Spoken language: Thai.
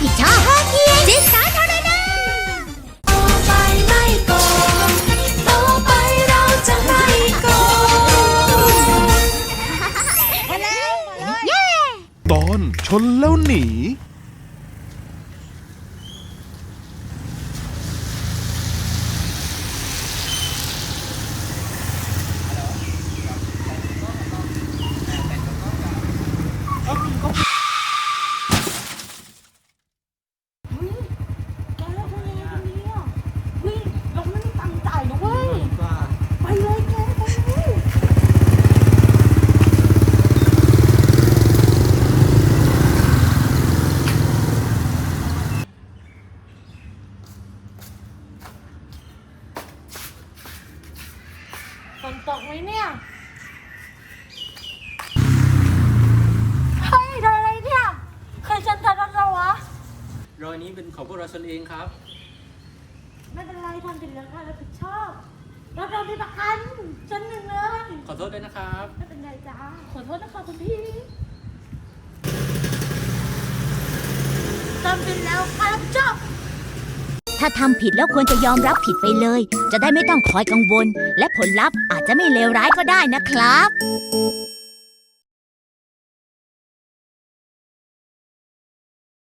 ผิดชอบจิตสาธารณะต่อไปไม่โกงต่อไปเราจะไม่โกงเย้ตอนชนแล้วหนีแกทำยังไงกันเนี่ยเฮ้ยเราไม่มีตังค์จ่ายนะเว้ย ไปเลยแกไปเลย ฝ นตกไหมเนี่ย เฮ้ยทำอะไรเนี่ย เคยฉันทำเราวะ รอยนี้เป็นของพวกเราชนเองครับ ไม่เป็นไรทำผิดแล้วค่ะรับผิดชอบเราเรามีประกันชั้นหนึ่งเลย ขอโทษด้วยนะครับ ไม่เป็นไรจ้าขอโทษนะคะคุณพี่ทำผิดแล้วค่ะรับผิดชอบ ถ้าทำผิดแล้วควรจะยอมรับผิดไปเลย จะได้ไม่ต้องคอยกังวล และผลลัพธ์อาจจะไม่เลวร้ายก็ได้นะครับ